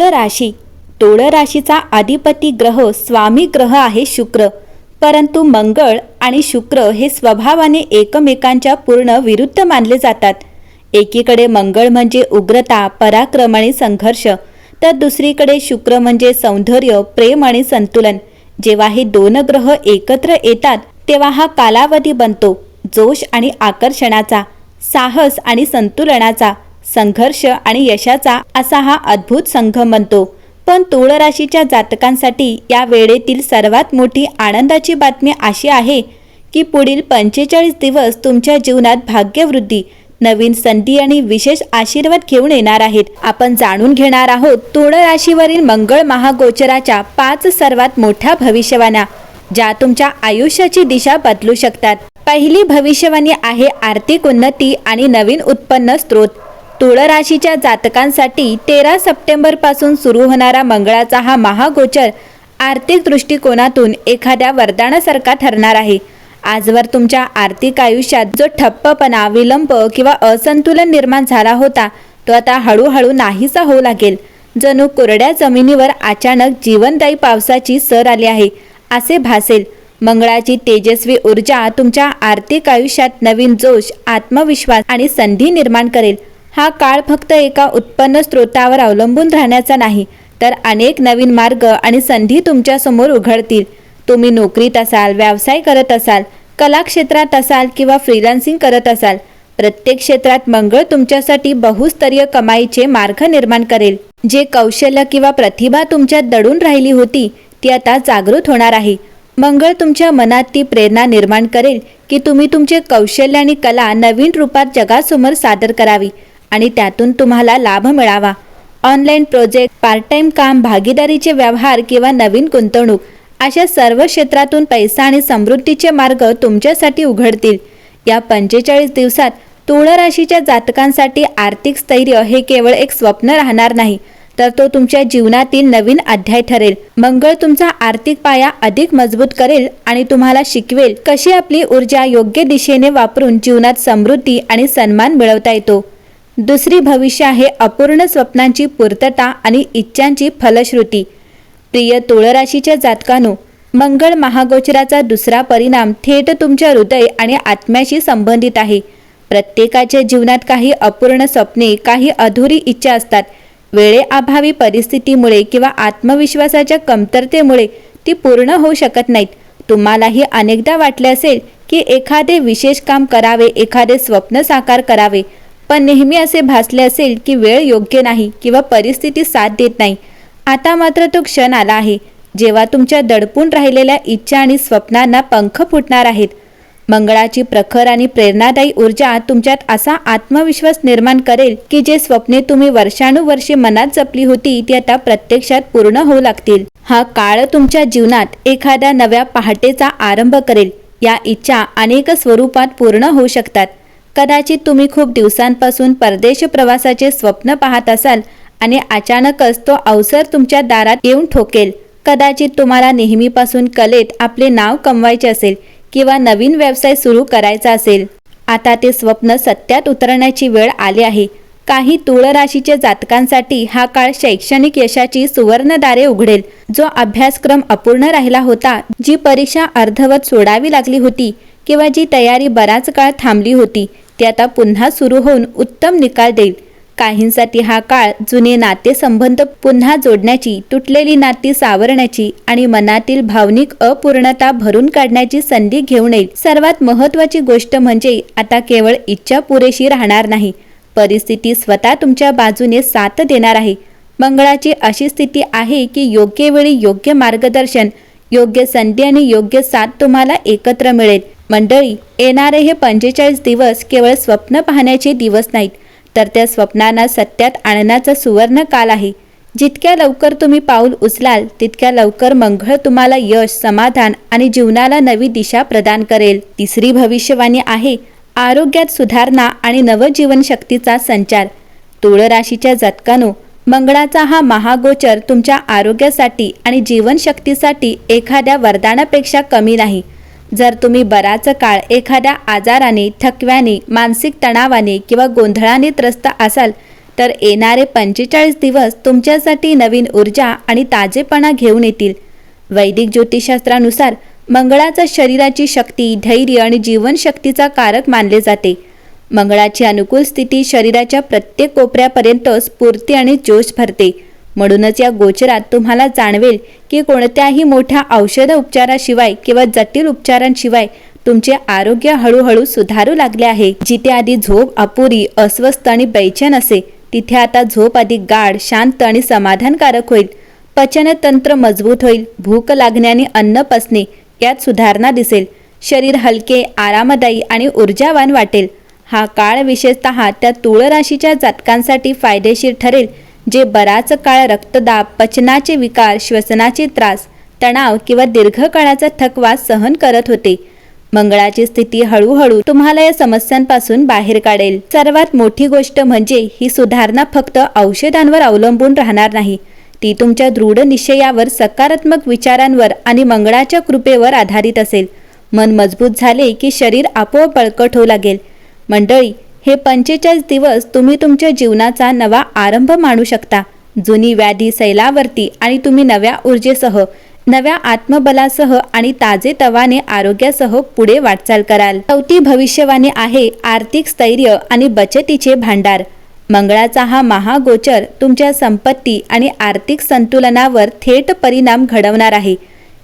तुळ राशी. तुळ राशीचा अधिपती ग्रह स्वामी ग्रह आहे शुक्र. परंतु मंगळ आणि शुक्र हे स्वभावाने एकमेकांच्या पूर्ण विरुद्ध मानले जातात. एकीकडे मंगळ म्हणजे उग्रता पराक्रम आणि संघर्ष तर दुसरीकडे शुक्र म्हणजे सौंदर्य प्रेम आणि संतुलन. जेव्हा हे दोन ग्रह एकत्र येतात तेव्हा हा कालावधी बनतो जोश आणि आकर्षणाचा साहस आणि संतुलनाचा. संघर्ष आणि यशाचा असा हा अद्भुत संघ म्हणतो. पण तुळ राशीच्या जातकांसाठी या वेळेतील सर्वात मोठी आनंदाची बातमी अशी आहे की पुढील पंचेचाळीस दिवस तुमच्या जीवनात भाग्यवृद्धी नवीन संधी आणि विशेष आशीर्वाद घेऊन येणार आहेत. आपण जाणून घेणार आहोत तुळ राशीवरील मंगळ महागोचराच्या पाच सर्वात मोठ्या भविष्यवाण्या ज्या तुमच्या आयुष्याची दिशा बदलू शकतात. पहिली भविष्यवाणी आहे आर्थिक उन्नती आणि नवीन उत्पन्न स्रोत. तुळ राशीच्या जातकांसाठी तेरा सप्टेंबरपासून सुरू होणारा मंगळाचा हा महागोचर आर्थिक दृष्टिकोनातून एखाद्या वरदानासारखा ठरणार आहे. आजवर तुमच्या आर्थिक आयुष्यात जो ठप्पपणा विलंब किंवा असंतुलन निर्माण झाला होता तो आता हळूहळू नाहीसा होऊ लागेल. जणू कोरड्या जमिनीवर अचानक जीवनदायी पावसाची सर आली आहे असे भासेल. मंगळाची तेजस्वी ऊर्जा तुमच्या आर्थिक आयुष्यात नवीन जोश आत्मविश्वास आणि संधी निर्माण करेल. हा काळ फक्त एका उत्पन्न स्रोतावर अवलंबून राहण्याचा नाही तर अनेक नवीन मार्ग आणि संधी तुमच्यासमोर उघडतील. तुम्ही नोकरीत असाल व्यवसाय करत असाल कला क्षेत्रात असाल किंवा फ्रीलान्सिंग करत असाल प्रत्येक क्षेत्रात मंगळ तुमच्यासाठी बहुस्तरीय कमाईचे मार्ग निर्माण करेल. जे कौशल्य किंवा प्रतिभा तुमच्यात दडून राहिली होती ती आता जागृत होणार आहे. मंगळ तुमच्या मनात ती प्रेरणा निर्माण करेल की तुम्ही तुमचे कौशल्य आणि कला नवीन रूपात जगासमोर सादर करावी. आणि त्यातून तुम्हाला लाभ मिळावा. ऑनलाईन प्रोजेक्ट पार्ट टाइम काम भागीदारीचे व्यवहार किंवा नवीन गुंतवणूक अशा सर्व क्षेत्रातून पैसा आणि समृद्धीचे मार्ग तुमच्यासाठी उघडतील. या पंचेचाळीस दिवसात तुळ राशीच्या जातकांसाठी आर्थिक स्थैर्य हे केवळ एक स्वप्न राहणार नाही तर तो तुमच्या जीवनातील नवीन अध्याय ठरेल. मंगळ तुमचा आर्थिक पाया अधिक मजबूत करेल आणि तुम्हाला शिकवेल कशी आपली ऊर्जा योग्य दिशेने वापरून जीवनात समृद्धी आणि सन्मान मिळवता येतो. दुसरी भविष्य आहे अपूर्ण स्वप्नांची पूर्तता आणि इच्छांची फलश्रुती. प्रिय तुळराशीच्या जातकानो मंगळ महागोचराचा दुसरा परिणाम थेट तुमच्या हृदय आणि आत्म्याशी संबंधित आहे. प्रत्येकाच्या जीवनात काही अपूर्ण स्वप्ने काही अधुरी इच्छा असतात. वेळेअभावी परिस्थितीमुळे किंवा आत्मविश्वासाच्या कमतरतेमुळे ती पूर्ण होऊ शकत नाहीत. तुम्हालाही अनेकदा वाटले असेल की एखादे विशेष काम करावे एखादे स्वप्न साकार करावे. पण नेहमी असे भासले असेल की वेळ योग्य नाही किंवा परिस्थिती साथ देत नाही. आता मात्र तो क्षण आला आहे जेव्हा तुमच्या दडपून राहिलेल्या इच्छा आणि स्वप्नांना पंख फुटणार आहेत. मंगळाची प्रखर आणि प्रेरणादायी ऊर्जा तुमच्यात असा आत्मविश्वास निर्माण करेल की जे स्वप्ने तुम्ही वर्षानुवर्षे मनात जपली होती ती आता प्रत्यक्षात पूर्ण होऊ लागतील. हा काळ तुमच्या जीवनात एखाद्या नव्या पहाटेचा आरंभ करेल. या इच्छा अनेक स्वरूपात पूर्ण होऊ शकतात. कदाचित तुम्ही खूप दिवसांपासून परदेश प्रवासाचे स्वप्न पाहत असाल आणि अचानकच तो अवसर तुमच्या दारात येऊन ठोकेल. कदाचित तुम्हाला नेहमीपासून कलेत आपले नाव कमवायचे असेल किंवा नवीन व्यवसाय सुरू करायचा असेल. आता ते स्वप्न सत्यात उतरण्याची वेळ आली आहे. काही तुळ राशीच्या जातकांसाठी हा काळ शैक्षणिक यशाची सुवर्णदारे उघडेल. जो अभ्यासक्रम अपूर्ण राहिला होता जी परीक्षा अर्धवट सोडावी लागली होती किंवा जी तयारी बराच काळ थांबली होती ती आता पुन्हा सुरू होऊन उत्तम निकाल देईल. काहींसाठी हा काळ जुने नातेसंबंध पुन्हा जोडण्याची तुटलेली नाती सावरण्याची आणि मनातील भावनिक अपूर्णता भरून काढण्याची संधी घेऊन येईल. सर्वात महत्वाची गोष्ट म्हणजे आता केवळ इच्छा पुरेशी राहणार नाही परिस्थिती स्वतः तुमच्या बाजूने साथ देणार आहे. मंगळाची अशी स्थिती आहे की योग्य वेळी योग्य मार्गदर्शन योग्य संधी आणि योग्य साथ तुम्हाला एकत्र मिळेल. मंडळी येणारे हे पंचेचाळीस दिवस केवळ स्वप्न पाहण्याचे दिवस नाहीत तर त्या स्वप्नांना सत्यात आणण्याचा सुवर्ण काल आहे. जितक्या लवकर तुम्ही पाऊल उचलाल तितक्या लवकर मंगळ तुम्हाला यश समाधान आणि जीवनाला नवी दिशा प्रदान करेल. तिसरी भविष्यवाणी आहे आरोग्यात सुधारणा आणि नवजीवनशक्तीचा संचार. तुळ राशीच्या जतकानो मंगळाचा हा महागोचर तुमच्या आरोग्यासाठी आणि जीवनशक्तीसाठी एखाद्या वरदानापेक्षा कमी नाही. जर तुम्ही बराच काळ एखाद्या आजाराने थकव्याने मानसिक तणावाने किंवा गोंधळाने त्रस्त असाल तर येणारे पंचेचाळीस दिवस तुमच्यासाठी नवीन ऊर्जा आणि ताजेपणा घेऊन येतील. वैदिक ज्योतिषशास्त्रानुसार मंगळाचा शरीराची शक्ती धैर्य आणि जीवनशक्तीचा कारक मानले जाते. मंगळाची अनुकूल स्थिती शरीराच्या प्रत्येक कोपऱ्यापर्यंत स्फूर्ती आणि जोश भरते. म्हणूनच या गोचरात तुम्हाला जाणवेल की कोणत्याही मोठ्या औषध उपचाराशिवाय किंवा जटिल उपचारांशिवाय तुमचे आरोग्य हळूहळू सुधारू लागले आहे. जिथे आधी झोप अपुरी अस्वस्थ आणि बैचन असे तिथे आता झोप अधिक गाढ शांत आणि समाधानकारक होईल. पचनतंत्र मजबूत होईल. भूक लागण्याने अन्न पचणे यात सुधारणा दिसेल. शरीर हलके आरामदायी आणि ऊर्जावान वाटेल. हा काळ विशेषतः त्या तुळ राशीच्या जातकांसाठी फायदेशीर ठरेल जे बराच काळ रक्तदाब पचनाचे विकार श्वसनाचे त्रास तणाव किंवा दीर्घकाळाचा थकवा सहन करत होते. मंगळाची स्थिती हळूहळू तुम्हाला या समस्यांपासून बाहेर काढेल. सर्वात मोठी गोष्ट म्हणजे ही सुधारणा फक्त औषधांवर अवलंबून राहणार नाही. ती तुमच्या दृढ निश्चयावर सकारात्मक विचारांवर आणि मंगळाच्या कृपेवर आधारित असेल. मन मजबूत झाले की शरीर आपोआप बळकट होऊ लागेल. मंडळी हे पंचेचाळीस दिवस तुम्ही तुमच्या जीवनाचा नवा आरंभ मानू शकता. जुनी व्याधी सैलावरती आणि तुम्ही नव्या ऊर्जेसह नव्या आत्मबलासह आणि ताजे तवाने आरोग्यासह पुढे वाटचाल कराल. चौथी भविष्यवाणी आहे आर्थिक स्थैर्य आणि बचतीचे भांडार. मंगळाचा हा महागोचर तुमच्या संपत्ती आणि आर्थिक संतुलनावर थेट परिणाम घडवणार आहे.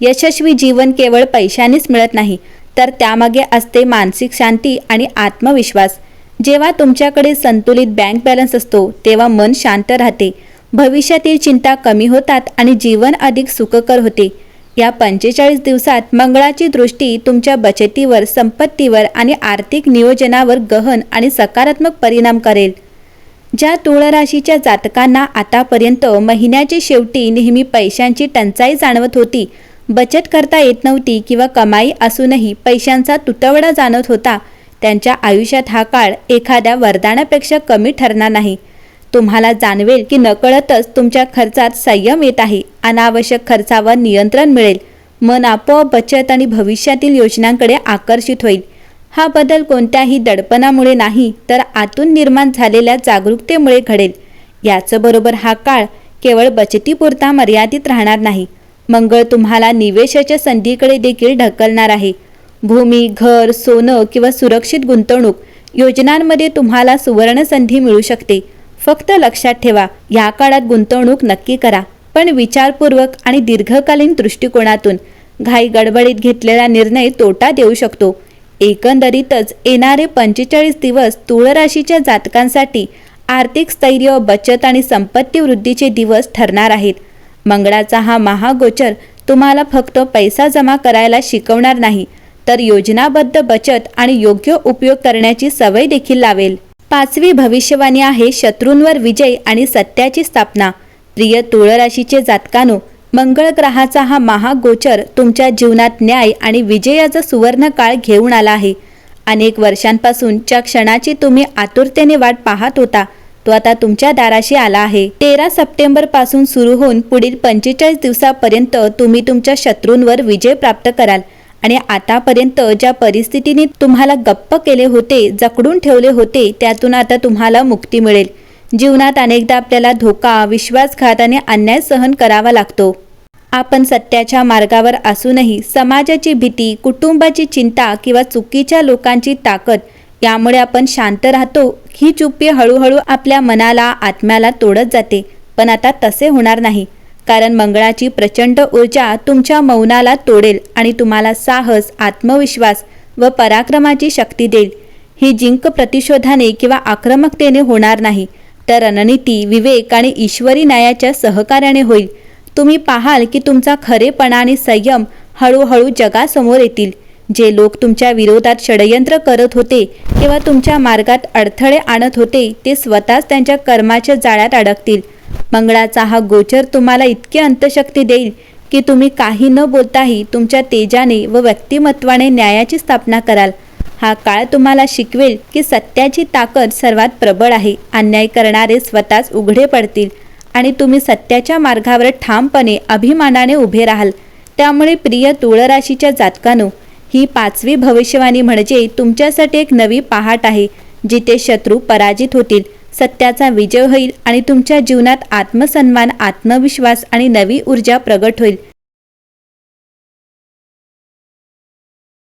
यशस्वी जीवन केवळ पैशानेच मिळत नाही तर त्यामागे असते मानसिक शांती आणि आत्मविश्वास. जेव्हा तुमच्याकडे संतुलित बँक बॅलन्स असतो तेव्हा मन शांत राहते. भविष्यातील चिंता कमी होतात आणि जीवन अधिक सुखकर होते. या पंचेचाळीस दिवसात मंगळाची दृष्टी तुमच्या बचतीवर संपत्तीवर आणि आर्थिक नियोजनावर गहन आणि सकारात्मक परिणाम करेल. ज्या तुळराशीच्या जातकांना आतापर्यंत महिन्याच्या शेवटी नेहमी पैशांची टंचाई जाणवत होती बचत करता येत नव्हती किंवा कमाई असूनही पैशांचा तुटवडा जाणवत होता त्यांच्या आयुष्यात हा काळ एखाद्या वरदानापेक्षा कमी ठरणार नाही. तुम्हाला जाणवेल की नकळतच तुमच्या खर्चात संयम येत आहे अनावश्यक खर्चावर नियंत्रण मिळेल मन आपोआप बचत आणि भविष्यातील योजनांकडे आकर्षित होईल. हा बदल कोणत्याही दडपणामुळे नाही तर आतून निर्माण झालेल्या जागरूकतेमुळे घडेल. याचं बरोबर हा काळ केवळ बचतीपुरता मर्यादित राहणार नाही. मंगळ तुम्हाला निवेशाच्या संधीकडे देखील ढकलणार आहे. भूमी घर सोनं किंवा सुरक्षित गुंतवणूक योजनांमध्ये तुम्हाला सुवर्ण संधी मिळू शकते. फक्त लक्षात ठेवा या काळात गुंतवणूक नक्की करा पण विचारपूर्वक आणि दीर्घकालीन दृष्टिकोनातून. घाई गडबडीत घेतलेला निर्णय तोटा देऊ शकतो. एकंदरीतच येणारे पंचेचाळीस दिवस तुळ राशीच्या जातकांसाठी आर्थिक स्थैर्य बचत आणि संपत्ती वृद्धीचे दिवस ठरणार आहेत. मंगळाचा हा महागोचर तुम्हाला फक्त पैसा जमा करायला शिकवणार नाही तर योजनाबद्ध बचत आणि योग्य उपयोग करण्याची सवय देखील लावेल. पाचवी भविष्यवाणी आहे शत्रूंवर विजय आणि सत्याची स्थापना. प्रिय तुळ राशीचे जातकानो मंगळ ग्रहाचा हा महागोचर तुमच्या जीवनात न्याय आणि विजयाचा सुवर्ण काळ घेऊन आला आहे. अनेक वर्षांपासून ज्या क्षणाची तुम्ही आतुरतेने वाट पाहत होता तो आता तुमच्या दाराशी आला आहे. तेरा सप्टेंबरपासून सुरू होऊन पुढील पंचेचाळीस दिवसापर्यंत तुम्ही तुमच्या शत्रूंवर विजय प्राप्त कराल आणि आतापर्यंत ज्या परिस्थितीने तुम्हाला गप्प केले होते जकडून ठेवले होते त्यातून आता तुम्हाला मुक्ती मिळेल. जीवनात अनेकदा आपल्याला धोका विश्वासघात आणि अन्याय सहन करावा लागतो. आपण सत्याच्या मार्गावर असूनही समाजाची भीती कुटुंबाची चिंता किंवा चुकीच्या लोकांची ताकद यामुळे आपण शांत राहतो ही चुप्पी हळूहळू आपल्या मनाला आत्म्याला तोडत जाते. पण आता तसे होणार नाही कारण मंगळाची प्रचंड ऊर्जा तुमच्या मौनाला तोडेल आणि तुम्हाला साहस आत्मविश्वास व पराक्रमाची शक्ती देईल. ही जिंक प्रतिशोधाने किंवा आक्रमकतेने होणार नाही तर रणनीती विवेक आणि ईश्वरी न्यायाच्या सहकार्याने होईल. तुम्ही पाहाल की तुमचा खरेपणा आणि संयम हळूहळू जगासमोर येतील. जे लोक तुमच्या विरोधात षडयंत्र करत होते किंवा तुमच्या मार्गात अडथळे आणत होते ते स्वतःच त्यांच्या कर्माच्या जाळ्यात अडकतील. मंगळाचा हा गोचर तुम्हाला इतकी अंतशक्ती देईल की तुम्ही काही न बोलताही तुमच्या तेजाने व व्यक्तिमत्वाने न्यायाची स्थापना कराल. हा काळ तुम्हाला शिकवेल की सत्याची ताकद सर्वात प्रबळ आहे. अन्याय करणारे स्वतःच उघडे पडतील आणि तुम्ही सत्याच्या मार्गावर ठामपणे अभिमानाने उभे राहाल. त्यामुळे प्रिय तुळराशीच्या जातकानो ही पाचवी भविष्यवाणी म्हणजे तुमच्यासाठी एक नवी पहाट आहे जिथे शत्रू पराजित होतील सत्याचा विजय होईल आणि तुमच्या जीवनात आत्मसन्मान आत्मविश्वास आणि नवी ऊर्जा प्रगट होईल.